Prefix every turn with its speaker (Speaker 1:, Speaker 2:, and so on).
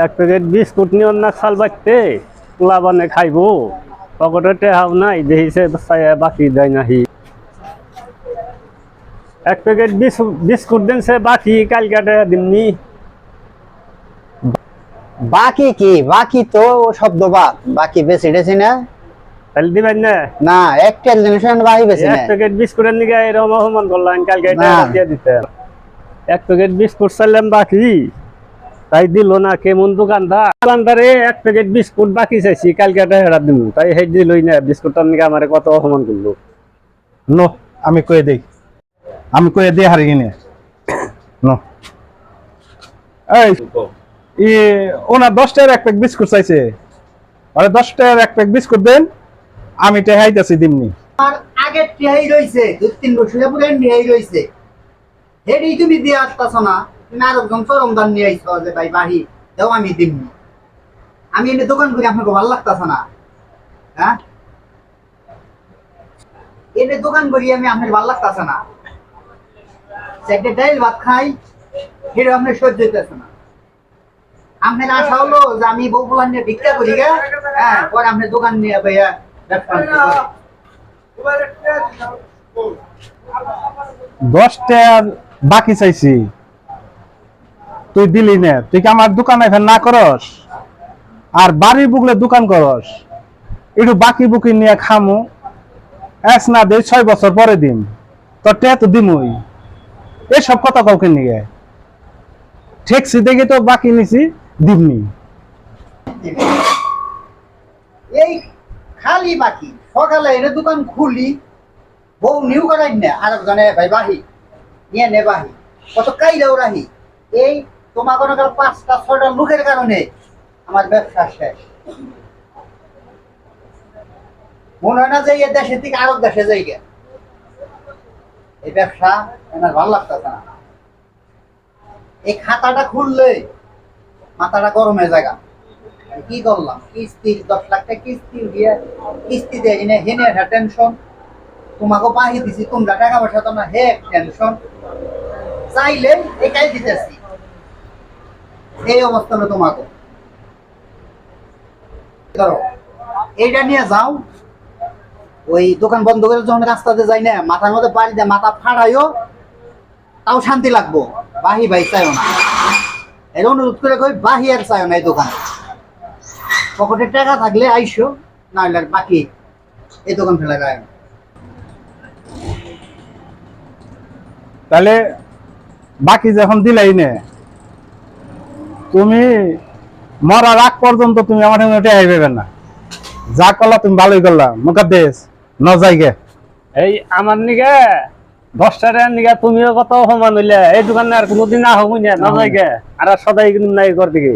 Speaker 1: এক packet biscuit নিয়ে অন্য সাল খাইবো। পকেটে টেহাও নাই দেখিছে বাকি দেয় নাহি। এক প্যাকেট বিস্কুট দেন সে বাকি কালকাটা
Speaker 2: বাকি কি? বাকি তো ও শব্দ বাদ। বাকি বেশি টেছি না?
Speaker 1: তাহলে দিবেন না?
Speaker 2: না একটা জিনিস বাকি বেশি
Speaker 1: এক
Speaker 2: না
Speaker 1: প্যাকেট বিস্কুটের নিকে এরকম অপমান করলাম কালকে এটা দিয়ে দিতে। এক প্যাকেট বিস্কুট চাইলাম বাকি। তাই দিল না কেমন দোকানদার দোকানদারে এক প্যাকেট বিস্কুট বাকি চাইছি কালকে এটা হেরা দিল তাই সেই দিলই না বিস্কুটটার নিকে আমার কত অপমান করল।
Speaker 3: নো আমি কয়ে দেই। আমি কয়ে দিই হারি কিনে। নো। এই ই ওনার দশ টাকার এক প্যাক বিস্কুট চাইছে। আরে দশ টাকার এক প্যাক বিস্কুট দেন আমি টেহাইতেছি দিমনি।
Speaker 4: আর আগের টিহাই রইছে দুই তিন বছর পুরো টিহাই রইছে। হেডি তুমি দিয়ে আসতেছ না। নিয়ে আইছ যে, ভাই, বাহি আমি আমি এনে দোকান করি আপনাকে ভালো লাগতেছ না? হ্যাঁ? এনে দোকান করি, আমি আপনার ভালো লাগতেছ না? ডাইল ভাত খাই সহ্য হইতেছে না। আপনার আশা হলো যে, আমি বউ পোলান নিয়ে ভিক্ষা করি গে হ্যাঁ পরে আপনার দোকান নিয়ে ভাইয়া ব্যবসা করি।
Speaker 3: দশ টাকার বাকি চাইছি। তুই দিলি না। তুই কি আমার দোকানে ফের না করস? আর বাড়ি বুকলে দোকান করস? একটু বাকি বুকি নিয়ে খামু। এস না দে, ছয় বছর পরে দিন তোর টে তো দিমুই। এসব কথা কাউকে নিয়ে। ঠেকছি, দেখে তো বাকি নিছি, দিমনি।
Speaker 4: এই খালি বাকি। সকালে এনে দোকান খুলি। বউ নিউ করাই না আর একজনে ভাই বাহি। নিয়ে নে বাহি। কত কাইলেও রাহি। এই তোমার কোনো পাঁচটা, ছয়টা লোকের কারণে আমার ব্যবসা শেষ। মনে হয় না যে দেশের থেকে আরও দেশে যাই গে এই ব্যবসা আমার ভালো লাগতেছে না। এই খাতাটা খুললে মাথাটা গরম জায়গা কি করলাম? কিস্তি দশ লাখ টাকা কিস্তি দিয়ে কিস্তি দিয়ে এনে হেনে একটা টেনশন তোমাকে পাহি দিছি, তোমরা টাকা পয়সা তোমরা হে টেনশন চাইলে একাই দিতেছি। এই অবস্থা হলো তোমাকে ধরো, এইটা নিয়ে যাও, ওই দোকান বন্ধ করে যখন রাস্তাতে যাই না, মাথার মধ্যে বাড়ি দেয় মাথা ফাড়াইও, তাও শান্তি লাগবো। বাহি ভাই চাইও না। এর অনুরোধ করে কই, বাহি আর চাইও না এই দোকানে। পকেটে টাকা থাকলে আইসো না হলে বাকি এই দোকান ফেলে গায়
Speaker 3: তাহলে বাকি যখন দিলাই নে তুমি মরার আগ পর্যন্ত তুমি আমার সঙ্গে টেহাই পাবে না। যা করলা তুমি ভালোই করলা। দেশ ন যাইগে
Speaker 1: এই আমার নিগে তুমিও কত অপমান হইলে। এই দোকানে আর কোনোদিন আহ না না আর সদাই কিন্তু নাই কর দিকে।